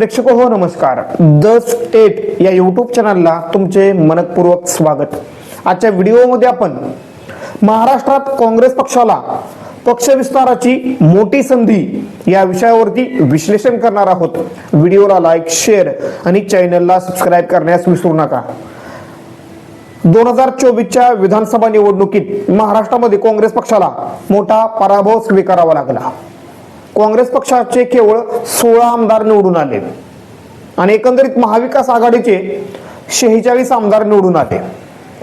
प्रेक्षक हो नमस्कार. द स्टेट या यूट्यूब चॅनलला तुमचे मनपूर्वक स्वागत. आजच्या व्हिडिओमध्ये आपण महाराष्ट्रात काँग्रेस पक्षाला पक्ष विस्ताराची मोठी संधी या विषयावरती विश्लेषण करणार आहोत. व्हिडिओला लाईक शेअर आणि चॅनलला सबस्क्राईब करण्यास विसरू नका. दोन हजार चोवीसच्या विधानसभा निवडणुकीत महाराष्ट्रामध्ये काँग्रेस पक्षाला मोठा पराभव स्वीकारावा लागला. काँग्रेस पक्षाचे केवळ सोळा आमदार निवडून आले. आणि एकंदरीत महाविकास आघाडीचे शेहेचाळीस आमदार निवडून आले.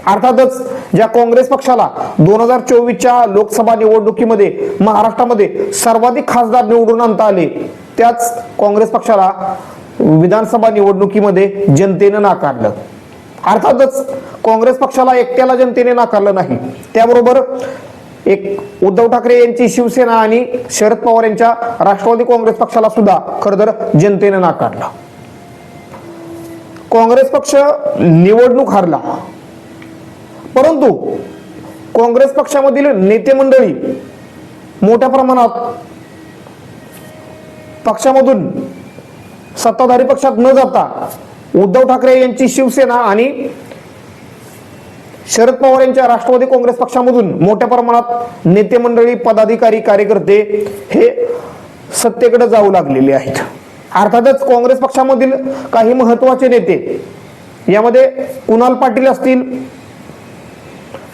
अर्थातच ज्या काँग्रेस पक्षाला दोन हजार चोवीसच्या लोकसभा निवडणुकीमध्ये महाराष्ट्रामध्ये सर्वाधिक खासदार निवडून आणता आले त्याच काँग्रेस पक्षाला विधानसभा निवडणुकीमध्ये जनतेनं नाकारलं. अर्थातच काँग्रेस पक्षाला एकट्याला जनतेने नाकारलं नाही. त्याबरोबर एक उद्धव ठाकरे यांची शिवसेना आणि शरद पवार यांच्या राष्ट्रवादी काँग्रेस पक्षाला सुद्धा खरं तर जनतेने नाकारला. काँग्रेस पक्ष निवडणूक हारला. परंतु काँग्रेस पक्षामधील नेते मंडळी मोठ्या प्रमाणात पक्षामधून सत्ताधारी पक्षात न जाता उद्धव ठाकरे यांची शिवसेना आणि शरद पवार यांच्या राष्ट्रवादी काँग्रेस पक्षामधून मोठ्या प्रमाणात नेते मंडळी पदाधिकारी कार्यकर्ते हे सत्तेकडे जाऊ लागलेले आहेत. अर्थातच काँग्रेस पक्षामधील काही महत्त्वाचे नेते यामध्ये कुणाल पाटील असतील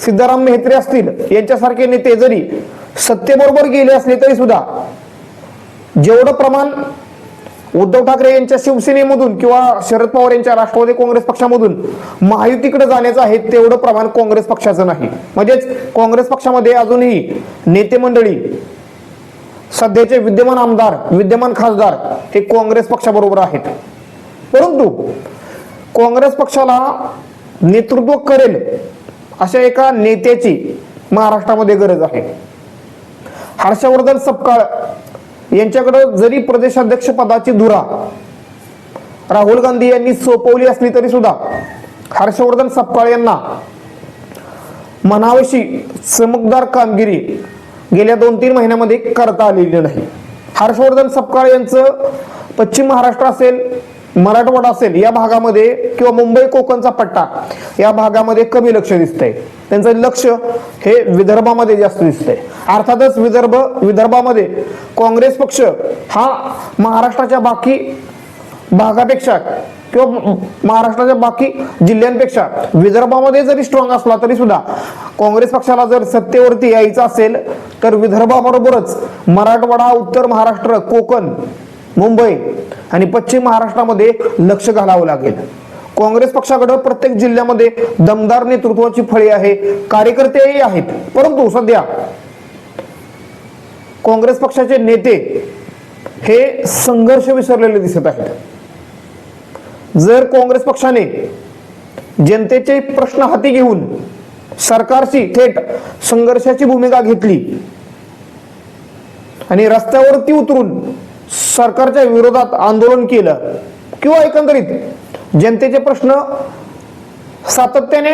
सिद्धाराम मेहत्रे असतील यांच्यासारखे नेते जरी सत्तेबरोबर गेले असले तरी सुद्धा जेवढं प्रमाण उद्धव ठाकरे यांच्या शिवसेनेमधून किंवा शरद पवार यांच्या राष्ट्रवादी काँग्रेस पक्षामधून महायुतीकडे जाण्याचं आहे तेवढं प्रमाण काँग्रेस पक्षाचं नाही. म्हणजेच काँग्रेस पक्षामध्ये अजूनही नेते मंडळी सध्याचे विद्यमान आमदार विद्यमान खासदार हे काँग्रेस पक्षाबरोबर आहेत. परंतु काँग्रेस पक्षाला नेतृत्व करेल अशा एका नेत्याची महाराष्ट्रामध्ये गरज आहे. हर्षवर्धन सपकाळ यांच्याकडे जरी प्रदेशाध्यक्ष पदाची धुरा राहुल गांधी यांनी सोपवली असली तरी सुद्धा हर्षवर्धन सपकाळ यांना मनावशी चमकदार कामगिरी गेल्या दोन तीन महिन्यामध्ये करता आलेली नाही. हर्षवर्धन सपकाळ यांचं पश्चिम महाराष्ट्र असेल मराठवाडा असेल या भागामध्ये किंवा मुंबई कोकणचा पट्टा या भागामध्ये कमी लक्ष दिसतंय. त्यांचं लक्ष हे विदर्भामध्ये जास्त दिसतंय. अर्थातच विदर्भ विदर्भामध्ये काँग्रेस पक्ष हा महाराष्ट्राच्या बाकी भागापेक्षा किंवा महाराष्ट्राच्या बाकी जिल्ह्यांपेक्षा विदर्भामध्ये जरी स्ट्रॉंग असला तरी सुद्धा काँग्रेस पक्षाला जर सत्तेवरती यायचं असेल तर विदर्भाबरोबरच मराठवाडा उत्तर महाराष्ट्र कोकण मुंबई आणि पश्चिम महाराष्ट्रामध्ये लक्ष घालावं लागेल. काँग्रेस पक्षाकडे प्रत्येक जिल्ह्यामध्ये दमदार नेतृत्वाची फळी आहे कार्यकर्तेही आहेत. परंतु सध्या काँग्रेस पक्षाचे नेते हे संघर्ष विसरलेले दिसत आहेत. जर काँग्रेस पक्षाने जनतेचे प्रश्न हाती घेऊन सरकारशी थेट संघर्षाची भूमिका घेतली आणि रस्त्यावरती उतरून सरकारच्या विरोधात आंदोलन केलं किंवा एकंदरीत जनतेचे प्रश्न सातत्याने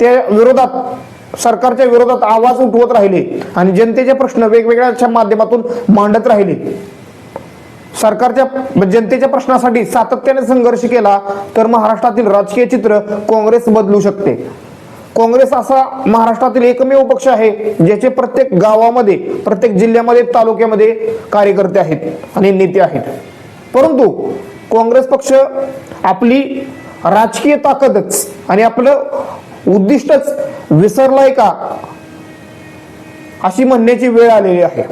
त्या विरोधात सरकारच्या विरोधात आवाज उठवत राहिले आणि जनतेचे प्रश्न वेगवेगळ्या माध्यमातून मांडत राहिले. सरकारच्या जनतेच्या प्रश्नासाठी सातत्याने संघर्ष केला तर महाराष्ट्रातील राजकीय चित्र काँग्रेस बदलू शकते. काँग्रेस असा महाराष्ट्रातील एकमेव पक्ष आहे ज्याचे प्रत्येक गावामध्ये प्रत्येक जिल्ह्यामध्ये तालुक्यामध्ये कार्यकर्ते आहेत आणि नेते आहेत. परंतु काँग्रेस पक्ष आपली राजकीय ताकदच आणि आपलं उद्दिष्टच विसरलाय का अशी म्हणण्याची वेळ आलेली आहे.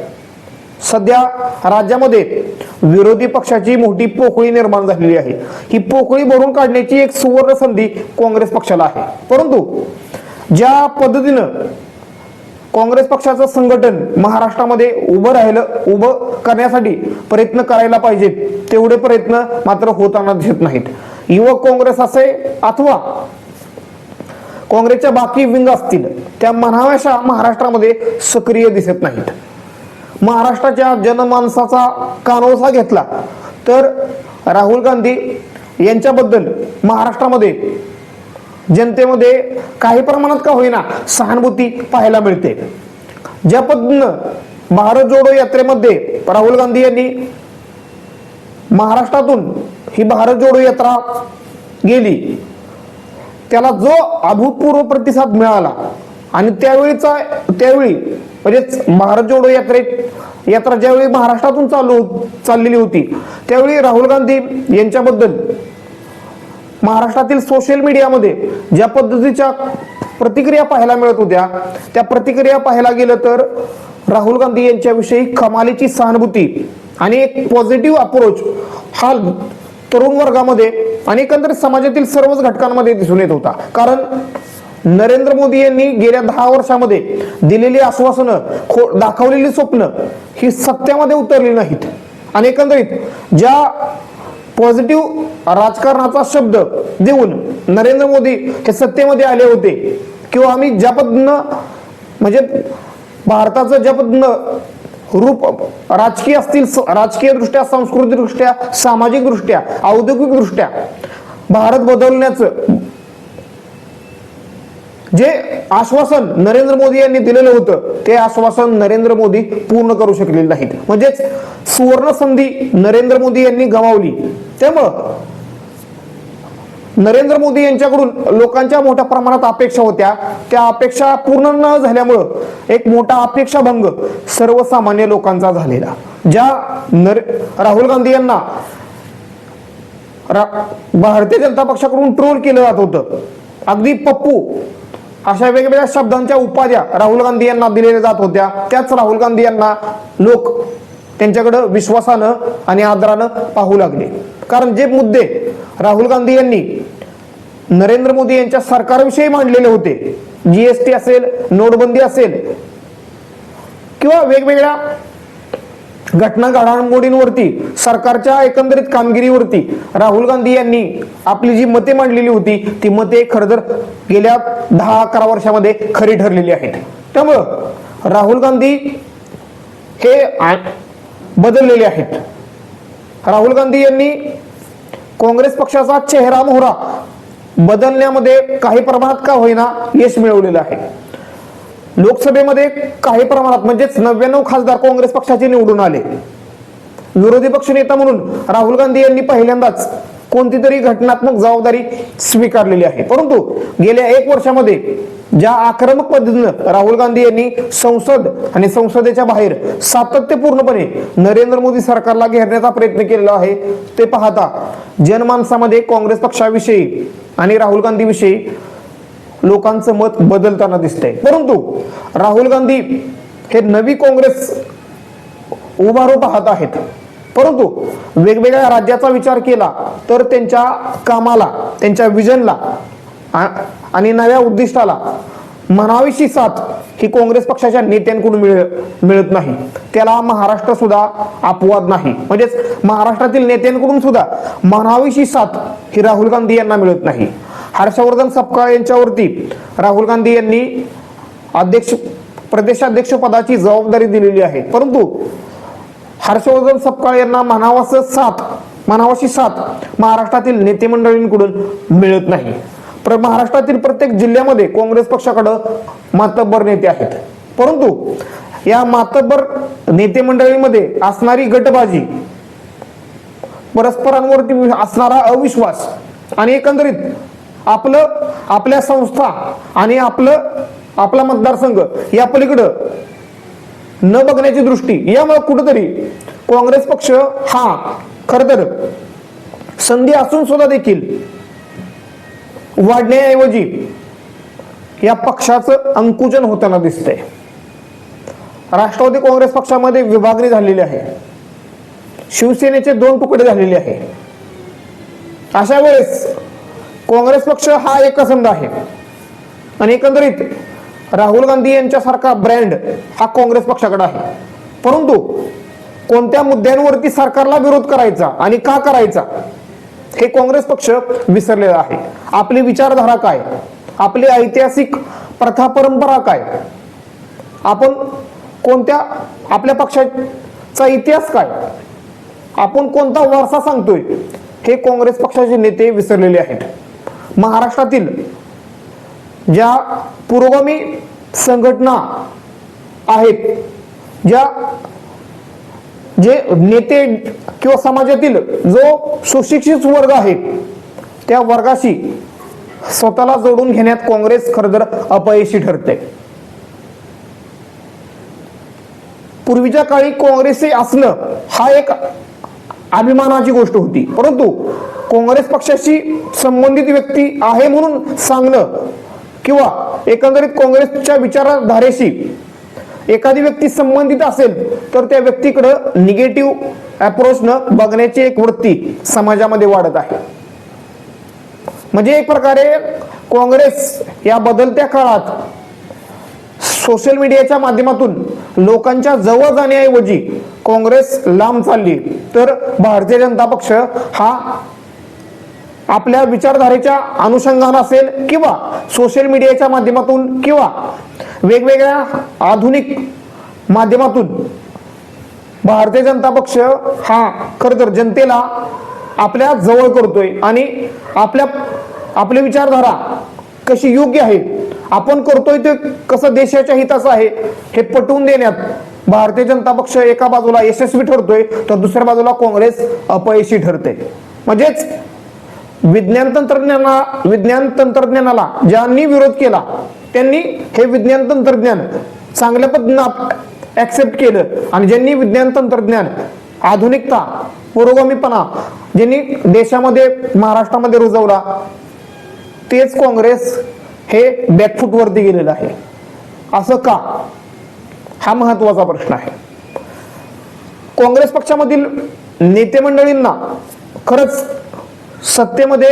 सध्या राज्यामध्ये विरोधी पक्षाची मोठी पोकळी निर्माण झालेली आहे. ही पोकळी भरून काढण्याची एक सुवर्ण संधी काँग्रेस पक्षाला आहे. परंतु ज्या पद्धतीनं काँग्रेस पक्षाचं संघटन महाराष्ट्रामध्ये उभं राहिलं उभं करण्यासाठी प्रयत्न करायला पाहिजेत तेवढे प्रयत्न मात्र होताना दिसत नाहीत. युवक काँग्रेस असे अथवा काँग्रेसच्या बाकी विंग असतील त्या म्हणाव्याशा महाराष्ट्रामध्ये सक्रिय दिसत नाहीत. महाराष्ट्राच्या जनमानसाचा कानोसा घेतला. तर राहुल गांधी यांच्याबद्दल महाराष्ट्रामध्ये जनतेमध्ये काही प्रमाणात का होईना सहानुभूती पाहायला मिळते. ज्या पद्धतीनं भारत जोडो यात्रेमध्ये राहुल गांधी यांनी महाराष्ट्रातून ही भारत जोडो यात्रा गेली त्याला जो अभूतपूर्व प्रतिसाद मिळाला आणि त्यावेळीचा त्यावेळी म्हणजेच भारत जोडो यात्रेत यात्रा ज्यावेळी महाराष्ट्रातून चालू चाललेली होती त्यावेळी राहुल गांधी यांच्याबद्दल महाराष्ट्रातील सोशल मीडियामध्ये ज्या पद्धतीच्या प्रतिक्रिया पाहायला मिळत होत्या त्या प्रतिक्रिया पाहायला गेलं तर राहुल गांधी यांच्याविषयी कमालीची सहानुभूती आणि एक पॉझिटिव्ह अप्रोच हा तरुण वर्गामध्ये आणि एकंदरीत समाजातील सर्वच घटकांमध्ये दिसून येत होता. कारण नरेंद्र मोदी यांनी गेल्या दहा वर्षामध्ये दिलेली आश्वासनं खो दाखवलेली स्वप्न ही सत्यामध्ये उतरली नाहीत. आणि एकंदरीत ज्या पॉझिटिव्ह राजकारणाचा शब्द देऊन नरेंद्र मोदी हे सत्तेमध्ये आले होते किंवा आम्ही ज्या पद्धतीनं म्हणजे भारताचं ज्या पद्धतीनं रूप राजकीय असतील राजकीय दृष्ट्या सांस्कृतिक दृष्ट्या सामाजिक दृष्ट्या औद्योगिक दृष्ट्या भारत बदलण्याचं जे आश्वासन नरेंद्र मोदी यांनी दिलेलं होतं ते आश्वासन नरेंद्र मोदी पूर्ण करू शकले नाहीत. म्हणजेच सुवर्ण संधी नरेंद्र मोदी यांनी गमावली. त्यामुळं नरेंद्र मोदी यांच्याकडून लोकांच्या मोठ्या प्रमाणात अपेक्षा होत्या. त्या अपेक्षा पूर्ण न झाल्यामुळं एक मोठा अपेक्षा भंग सर्वसामान्य लोकांचा झालेला. ज्या नर राहुल गांधी यांना भारतीय जनता पक्षाकडून ट्रोल केलं जात होतं. अगदी पप्पू अशा वेगवेगळ्या शब्दांच्या उपाध्या राहुल गांधी यांना दिलेल्या जात होत्या. त्याच राहुल गांधी यांना लोक त्यांच्याकडं विश्वासानं आणि आदरानं पाहू लागले. कारण जे मुद्दे राहुल गांधी यांनी नरेंद्र मोदी यांच्या सरकारविषयी मांडलेले होते जीएसटी असेल नोटबंदी असेल किंवा वेगवेगळ्या घटना घडामोडींवरती सरकारच्या एकंदरीत कामगिरीवरती राहुल गांधी यांनी आपली जी मते मांडलेली होती ती मते खरंतर गेल्या दहा अकरा वर्षामध्ये खरी ठरलेली आहेत. त्यामुळं राहुल गांधी हे बदललेले आहेत. राहुल गांधी यांनी काँग्रेस पक्षाचा चेहरा मोहरा बदलण्यामध्ये काही प्रमाणात का होईना यश मिळवलेलं आहे? लोकसभेमध्ये काही प्रमाणात म्हणजेच नव्याण्णव खासदार काँग्रेस पक्षाचे निवडून आले. विरोधी पक्ष नेता म्हणून राहुल गांधी यांनी पहिल्यांदाच कोणती तरी घटनात्मक जबाबदारी स्वीकारलेली आहे. परंतु गेल्या एक वर्षामध्ये ज्या आक्रमक पद्धतीनं राहुल गांधी यांनी संसद आणि संसदेच्या बाहेर सातत्यपूर्णपणे नरेंद्र मोदी सरकारला घेरण्याचा प्रयत्न केलेला आहे ते पाहता जनमानसामध्ये काँग्रेस पक्षाविषयी आणि राहुल गांधीविषयी लोकांचं मत बदलताना दिसतंय. परंतु राहुल गांधी हे नवी काँग्रेस उभारू पाहत आहेत. परंतु वेगवेगळ्या राज्याचा विचार केला तर त्यांच्या कामाला त्यांच्या विजनला आणि नव्या उद्दिष्टाला म्हणावीशी साथ ही काँग्रेस पक्षाच्या नेत्यांकडून मिळ मिळत नाही. त्याला महाराष्ट्र सुद्धा अपवाद नाही. म्हणजेच महाराष्ट्रातील नेत्यांकडून सुद्धा म्हणावीशी साथ ही राहुल गांधी यांना मिळत नाही. हर्षवर्धन सपकाळ यांच्यावरती राहुल गांधी यांनी अध्यक्ष प्रदेशाध्यक्ष पदाची जबाबदारी दिलेली आहे. परंतु हर्षवर्धन सपकाळ यांना म्हणावास साथ म्हणावाशी साथ महाराष्ट्रातील नेते मंडळींकडून मिळत नाही. महाराष्ट्रातील प्रत्येक जिल्ह्यामध्ये काँग्रेस पक्षाकडं मातब्बर नेते आहेत. परंतु या मातब्बर नेते मंडळीमध्ये असणारी गटबाजी परस्परांवरती असणारा अविश्वास आणि एकंदरीत आपलं आपल्या संस्था आणि आपलं आपला मतदारसंघ या पलीकडं न बघण्याची दृष्टी यामुळे कुठंतरी काँग्रेस पक्ष हा खर तर संधी असून सुद्धा देखील वाढण्याऐवजी या पक्षाचं अंकुजन होताना दिसतंय. राष्ट्रवादी काँग्रेस पक्षामध्ये विभागणी झालेली आहे. शिवसेनेचे दोन तुकडे झालेले आहे. अशा वेळेस काँग्रेस पक्ष हा एकसंध आहे. आणि एकंदरीत राहुल गांधी यांच्यासारखा ब्रँड हा काँग्रेस पक्षाकडे आहे. परंतु कोणत्या मुद्द्यांवरती सरकारला विरोध करायचा आणि का करायचा हे काँग्रेस पक्ष विसरलेला आहे. आपली विचारधारा काय? आपली ऐतिहासिक प्रथा परंपरा काय? आपण कोणत्या आपल्या पक्षाचा इतिहास काय? आपण कोणता वारसा सांगतोय? हे काँग्रेस पक्षाचे नेते विसरलेले आहेत. महाराष्ट्रातील ज्या पुरोगामी संघटना आहेत ज्या जे नेते किंवा समाजातील जो सुशिक्षित वर्ग आहे त्या वर्गाशी स्वतःला जोडून घेण्यात काँग्रेस खर तर अपयशी ठरते पूर्वीच्या काळी काँग्रेस हे असणं हा एक अभिमानाची गोष्ट होती. परंतु काँग्रेस पक्षाशी संबंधित व्यक्ती आहे म्हणून सांगणं किंवा एकंदरीत काँग्रेसच्या विचारधारेशी एखादी व्यक्ती संबंधित असेल तर त्या व्यक्तीकडं निगेटिव्ह अप्रोचनं बघण्याची एक वृत्ती समाजामध्ये वाढत आहे. म्हणजे एक प्रकारे काँग्रेस या बदलत्या काळात सोशल मीडियाच्या माध्यमातून लोकांच्या जवळ जाण्याऐवजी काँग्रेस लांब चालली. तर भारतीय जनता पक्ष हा आपल्या विचारधारेच्या अनुषंगानं असेल किंवा सोशल मीडियाच्या माध्यमातून किंवा वेगवेगळ्या आधुनिक माध्यमातून भारतीय जनता पक्ष हा खर तर जनतेला आपल्या जवळ करतोय आणि आपल्या आपली विचारधारा कशी योग्य आहे? आपण करतोय ते कसं देशाच्या हिताचं आहे हे पटवून देण्यात भारतीय जनता पक्ष एका बाजूला यशस्वी ठरतोय तर दुसऱ्या बाजूला काँग्रेस अपयशी ठरते. म्हणजेच विज्ञान तंत्रज्ञाना विज्ञान तंत्रज्ञानाला ज्यांनी विरोध केला त्यांनी हे विज्ञान तंत्रज्ञान चांगल्या पद्धतीनं ऍक्सेप्ट केलं. आणि ज्यांनी विज्ञान तंत्रज्ञान आधुनिकता पुरोगामीपणा ज्यांनी देशामध्ये महाराष्ट्रामध्ये रुजवला तेच काँग्रेस हे बॅकफूटवरती गेलेलं आहे. असं का? हा महत्त्वाचा प्रश्न आहे. काँग्रेस पक्षामधील नेते मंडळींना खरंच सत्तेमध्ये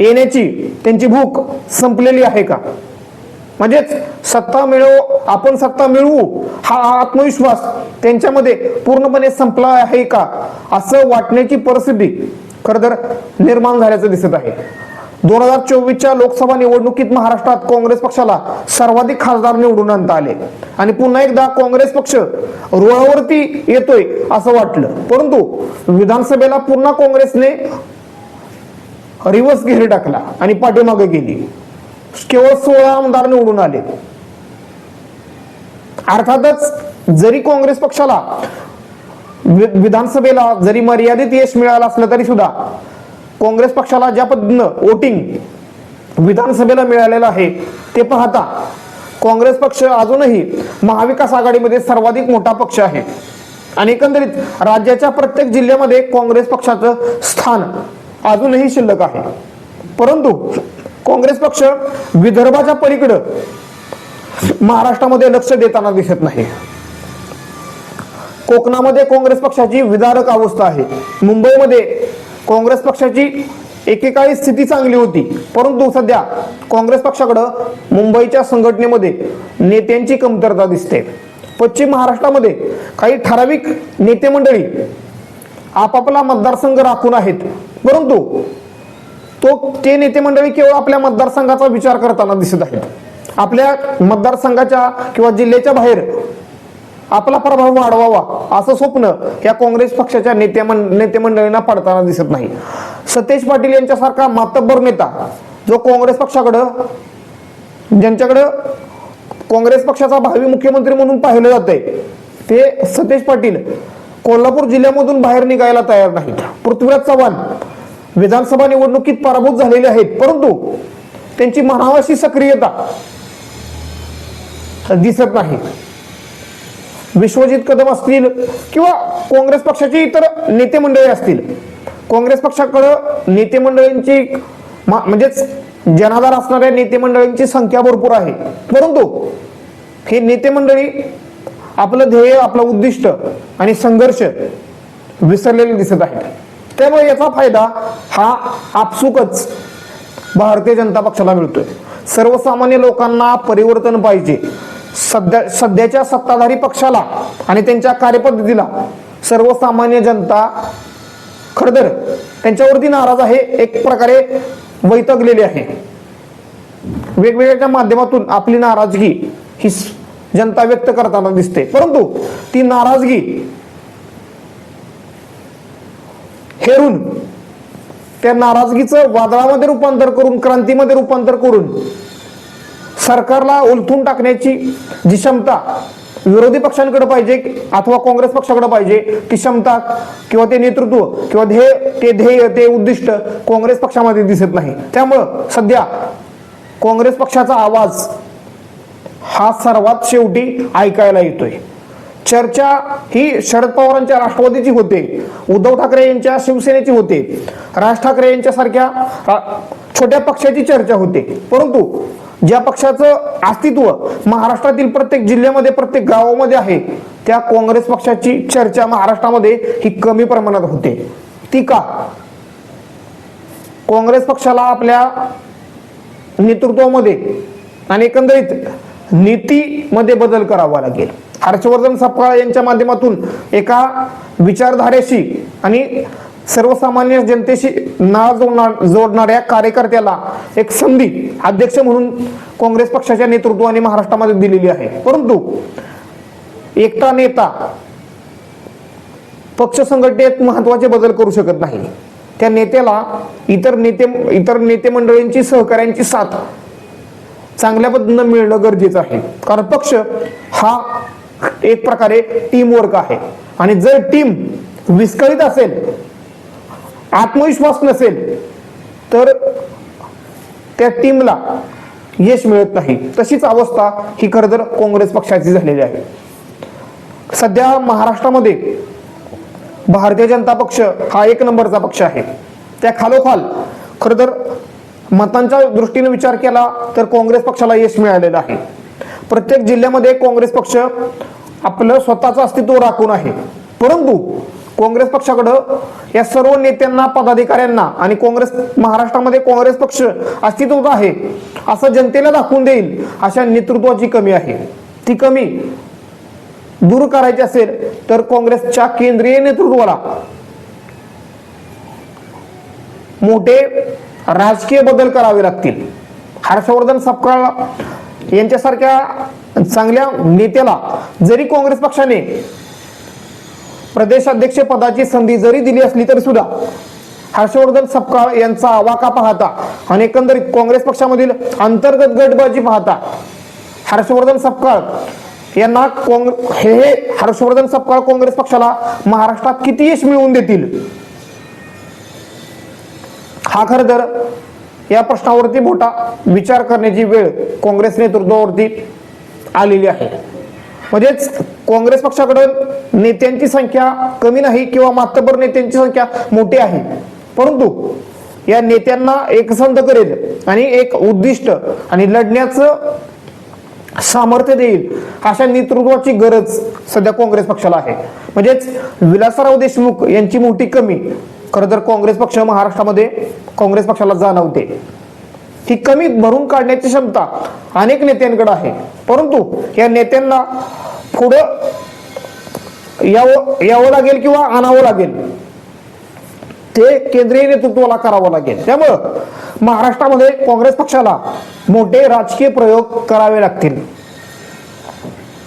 येण्याची त्यांची भूक संपलेली आहे का? म्हणजेच सत्ता मिळव आपण सत्ता मिळवू हा आत्मविश्वास त्यांच्यामध्ये पूर्णपणे संपला आहे का? असं वाटण्याची परिस्थिती खरं तर निर्माण झाल्याचं दिसत आहे. दोन हजार चोवीसच्या लोकसभा निवडणुकीत महाराष्ट्रात काँग्रेस पक्षाला सर्वाधिक खासदार निवडून आणता आले. आणि पुन्हा एकदा काँग्रेस पक्ष रुळावरती येतोय असं वाटलं. परंतु विधानसभेला पुन्हा काँग्रेसने रिव्हर्स घेरी टाकला आणि पाठीमागे गेली. केवळ सोळा आमदार निवडून आले. अर्थातच जरी काँग्रेस पक्षाला वि- विधानसभेला जरी मर्यादित यश मिळालं असलं तरी सुद्धा काँग्रेस पक्षाला ज्या पद्धतीनं वोटिंग विधानसभेला मिळालेलं आहे ते पाहता काँग्रेस पक्ष अजूनही महाविकास आघाडीमध्ये सर्वाधिक मोठा पक्ष आहे. आणि एकंदरीत राज्याच्या प्रत्येक जिल्ह्यामध्ये काँग्रेस पक्षाचं स्थान अजूनही शिल्लक आहे. परंतु काँग्रेस पक्ष विदर्भाच्या पलीकडं महाराष्ट्रामध्ये लक्ष देताना दिसत नाही. कोकणामध्ये काँग्रेस पक्षाची विदारक अवस्था आहे. मुंबईमध्ये काँग्रेस पक्षाची एकेकाळी स्थिती चांगली होती. परंतु सध्या काँग्रेस पक्षाकडं मुंबईच्या संघटनेमध्ये नेत्यांची कमतरता दिसते. पश्चिम महाराष्ट्रामध्ये काही ठराविक नेते मंडळी आपापला मतदारसंघ राखून आहेत. परंतु तो ते नेते मंडळी केवळ आपल्या मतदारसंघाचा विचार करताना दिसत आहेत. आपल्या मतदारसंघाच्या किंवा जिल्ह्याच्या बाहेर आपला प्रभाव वाढवावा असं स्वप्न या काँग्रेस पक्षाच्या नेते पडताना दिसत नाही. सतेज पाटील यांच्यासारखा मातब्बर नेता जो काँग्रेस पक्षाकडं ज्यांच्याकडं काँग्रेस पक्षाचा भावी मुख्यमंत्री म्हणून पाहिलं जातंय ते सतेज पाटील कोल्हापूर जिल्ह्यामधून बाहेर निघायला तयार नाहीत. पृथ्वीराज चव्हाण विधानसभा निवडणुकीत पराभूत झालेले आहेत परंतु त्यांची म्हणावाशी सक्रियता दिसत नाही. विश्वजित कदम असतील किंवा काँग्रेस पक्षाची इतर नेते मंडळी असतील काँग्रेस पक्षाकडं नेते मंडळींची म्हणजेच जनाधार असणाऱ्या नेते मंडळींची संख्या भरपूर आहे. परंतु हे नेते मंडळी आपलं ध्येय आपलं उद्दिष्ट आणि संघर्ष विसरलेले दिसत आहेत. त्यामुळे याचा फायदा हा आपसुकच भारतीय जनता पक्षाला मिळतोय. सर्वसामान्य लोकांना परिवर्तन पाहिजे. सध्या सध्याच्या सत्ताधारी पक्षाला आणि त्यांच्या कार्यपद्धतीला सर्वसामान्य जनता खरं तर त्यांच्यावरती नाराज आहे एक प्रकारे वैतगलेली आहे. वेगवेगळ्या माध्यमातून आपली नाराजगी ही जनता व्यक्त करताना दिसते. परंतु ती नाराजगी हेरून त्या नाराजगीचं वादळामध्ये रूपांतर करून क्रांतीमध्ये रूपांतर करून सरकारला उलथून टाकण्याची जी क्षमता विरोधी पक्षांकडे पाहिजे अथवा काँग्रेस पक्षाकडे पाहिजे ती क्षमता किंवा ते नेतृत्व किंवा ध्येय ते ध्येय ते उद्दिष्ट काँग्रेस पक्षामध्ये दिसत नाही. त्यामुळं सध्या काँग्रेस पक्षाचा आवाज हा सर्वात शेवटी ऐकायला येतोय. चर्चा ही शरद पवारांच्या राष्ट्रवादीची होते उद्धव ठाकरे यांच्या शिवसेनेची होते राज ठाकरे यांच्या सारख्या छोट्या पक्षाची चर्चा होते. परंतु ज्या पक्षाचं अस्तित्व महाराष्ट्रातील प्रत्येक जिल्ह्यामध्ये प्रत्येक गावामध्ये आहे त्या काँग्रेस पक्षाची चर्चा महाराष्ट्रामध्ये ही कमी प्रमाणात होते. ती का? काँग्रेस पक्षाला आपल्या नेतृत्वामध्ये आणि एकंदरीत नीतीमध्ये बदल करावा लागेल. हर्षवर्धन सपकाळ यांच्या माध्यमातून एका विचारधारेशी आणि सर्वसामान्य जनतेशी नाळ जोडणार जोडणाऱ्या कार्यकर्त्याला एक संधी अध्यक्ष म्हणून काँग्रेस पक्षाच्या नेतृत्वाने महाराष्ट्रामध्ये दिलेली आहे. परंतु एकटा नेता पक्ष संघटनेत महत्त्वाचे बदल करू शकत नाही. त्या नेत्याला इतर नेते इतर नेते मंडळींची सहकाऱ्यांची साथ चांगल्या पद्धतीनं मिळणं गरजेचं आहे. कारण पक्ष हा एक प्रकारे टीम वर्क आहे. आणि जर टीम विस्कळीत असेल आत्मविश्वास नसेल तर त्या टीमला यश मिळत नाही. तशीच अवस्था ही खरं तर काँग्रेस पक्षाची झालेली आहे. सध्या महाराष्ट्रामध्ये भारतीय जनता पक्ष हा एक नंबरचा पक्ष आहे. त्या खालोखाल खरं तर मतांच्या दृष्टीने विचार केला तर काँग्रेस पक्षाला यश मिळालेलं आहे. प्रत्येक जिल्ह्यामध्ये काँग्रेस पक्ष आपलं स्वतःचं अस्तित्व राखून आहे. परंतु काँग्रेस पक्षाकडं या सर्व नेत्यांना पदाधिकाऱ्यांना आणि काँग्रेस महाराष्ट्रामध्ये काँग्रेस पक्ष अस्तित्वात आहे असं जनतेला दाखवून देईल अशा नेतृत्वाची कमी आहे. ती कमी दूर करायची असेल तर काँग्रेसच्या केंद्रीय नेतृत्वाला मोठे राजकीय बदल करावे लागतील. हर्षवर्धन सपकाळ यांच्यासारख्या चांगल्या नेत्याला जरी काँग्रेस पक्षाने प्रदेशाध्यक्ष पदाची संधी जरी दिली असली तरी सुद्धा हर्षवर्धन सपकाळ यांचा आवाका पाहता आणि एकंदरीत काँग्रेस पक्षामधील अंतर्गत गटबाजी पाहता हर्षवर्धन सपकाळ यांना हे हर्षवर्धन सपकाळ काँग्रेस पक्षाला महाराष्ट्रात किती यश मिळवून देतील? हा खर तर या प्रश्नावरती मोठा विचार करण्याची वेळ काँग्रेस नेतृत्वावरती आलेली आहे. म्हणजेच काँग्रेस पक्षाकडे नेत्यांची संख्या कमी नाही किंवा मातबर नेत्यांची संख्या मोठी आहे. परंतु या नेत्यांना एकसंध करेल आणि एक उद्दिष्ट आणि लढण्याचं सामर्थ्य देईल अशा नेतृत्वाची गरज सध्या काँग्रेस पक्षाला आहे. म्हणजेच विलासराव देशमुख यांची मोठी कमी खरं तर काँग्रेस पक्ष महाराष्ट्रामध्ये काँग्रेस पक्षाला जाणवते. ही कमी भरून काढण्याची क्षमता अनेक नेत्यांकडे आहे. परंतु या नेत्यांना पुढं यावं यावं लागेल किंवा आणावं लागेल ते केंद्रीय नेतृत्वाला करावं लागेल. त्यामुळं महाराष्ट्रामध्ये काँग्रेस पक्षाला मोठे राजकीय प्रयोग करावे लागतील.